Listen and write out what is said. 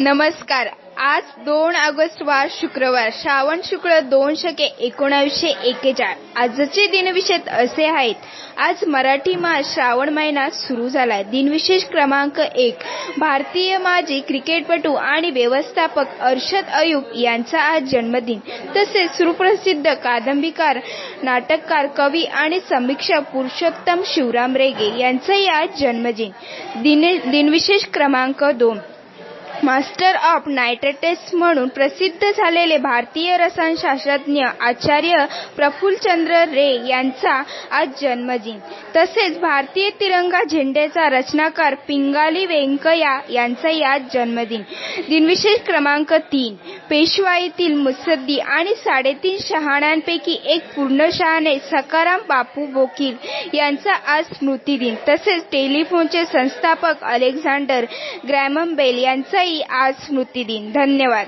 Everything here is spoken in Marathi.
नमस्कार. आज दोन ऑगस्ट वार शुक्रवार. श्रावण शुक्ल दोन शके एकोणावीसशे एकेचाळ. आजचे दिनविशेष असे आहेत. आज मराठी मास श्रावण महिना सुरू झालाय. दिनविशेष क्रमांक एक. भारतीय माजी क्रिकेटपटू आणि व्यवस्थापक अर्षद अयूब यांचा आज जन्मदिन. तसेच सुप्रसिद्ध कादंबीकार नाटककार कवी आणि समीक्षक पुरुषोत्तम शिवराम रेगे यांचाही आज जन्मदिन. दिन दिनविशेष क्रमांक दोन. मास्टर ऑफ नायट्रेटेस म्हणून प्रसिद्ध झालेले भारतीय रसायनशास्त्रज्ञ आचार्य प्रफुल्लचंद्र रे यांचा आज जन्मदिन. तसेच भारतीय तिरंगा झेंड्याचा रचनाकार पिंगाली व्यंकय्या यांचाही आज जन्मदिन. दिनविशेष क्रमांक तीन पेशवाईतील मुत्सद्दी आणि साडेतीन शहाण्यांपैकी एक पूर्णशहाणे सकाराम बापू बोकील यांचा आज स्मृतिदिन. तसेच टेलिफोनचे संस्थापक अलेक्झांडर ग्रॅमम बेल यांचाही आज स्मृतिदिन धन्यवाद.